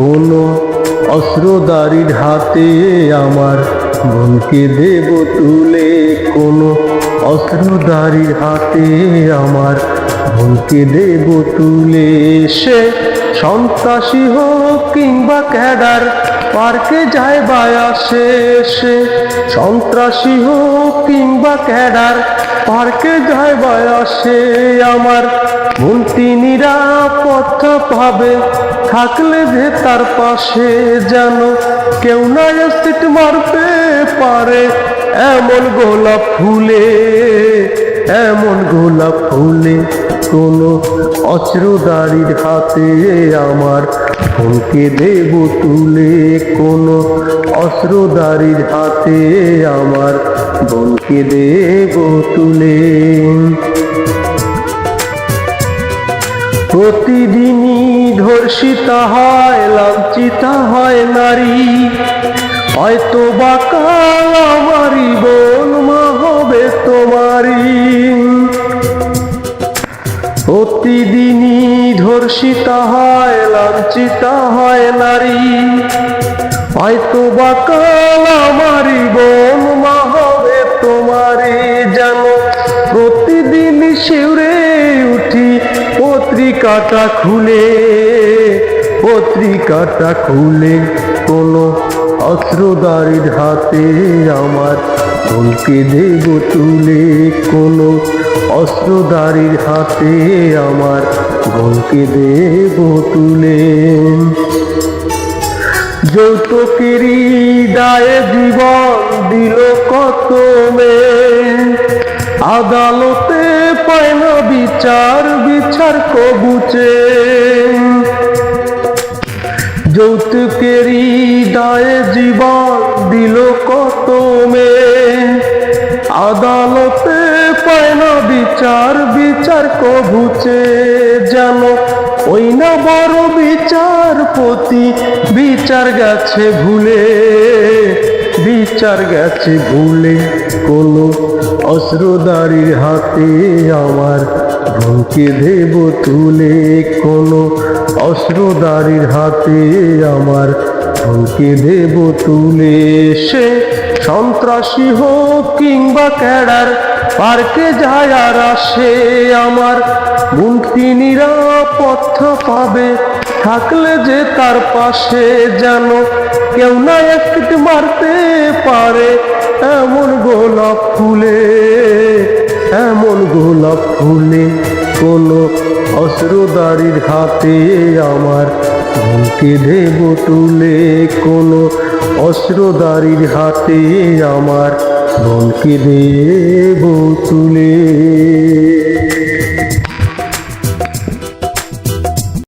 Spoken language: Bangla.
কোনো অস্ত্রদারির হাতে আমার বোনকে দেব তুলে। কোনো অস্ত্রদারির হাতে আমার বোনকে দেব তুলে। সে সন্ত্রাসী হোক কিংবা ক্যাডার, পার্কে যায় বা আসে সে সন্ত্রাসী হোক কিংবা ক্যাডার পার্কে যায় বয়সে আমার। মন্ত্রী নিরাপদ পাবে থাকলে যে তার পাশে যেন কেউ না সিট মারতে পারে এমন গোলাপ ফুলে। এমন গোলাপ ফুলে কোনো অস্ত্রদারির হাতে আমার ফোনকে দেব তুলে, কোনো অস্ত্রদারির হাতে আমার বোনকে দেব তুলে। প্রতিদিনই ধর্ষিতা হয়, লাঞ্ছিতা হয় নারী হয়তো বা কাল আমারই বোন প্রতিদিনই ধর্ষিতা হয়, লাঞ্ছিতা হয় নারী। হয়তো বা কাল আমারই বোন মা হবে তোমারই যেন প্রতিদিন শিউরে উঠি পত্রিকাটা খুলে পত্রিকাটা খুলে কোনো অস্ত্রদারির হাতে আমার বোনকে দেব তুলে কোনো অস্ত্রদারির হাতে আমার বোনকে দেব তুলে। যৌতুকেরই দায়ে জীবন দিল কত মেয়ে আদালতে পায় না বিচার বিচার কবুচে যৌতুকেরই দায়ে জীবন দিল কত মেয়ে আদালতে পায় না বিচার বিচার কবুচে যেন ওই না বড় বিচারপতি, বিচার গেছে ভুলে, বিচার গেছে ভুলে। কোনো অস্ত্রদারির হাতে আমার বোনকে দেব তুলে। কোনো অস্ত্রদারির হাতে আমার বোনকে দেব তুলে। সে সন্ত্রাসী হোক কিংবা ক্যাডার, পার্কে যায় আর আসে আমার। মুক্তি নিরাপদ পাবে, থাকলে যে তার পাশে যেন কেউ না একটি মারতে পারে। এমন গোলাপ ফুলে, এমন গোলাপ ফুলে কোনো অস্ত্রদারির হাতে আমার বোনকে দেব তুলে কোনো অস্ত্রদারির হাতে আমার বোনকে দেব।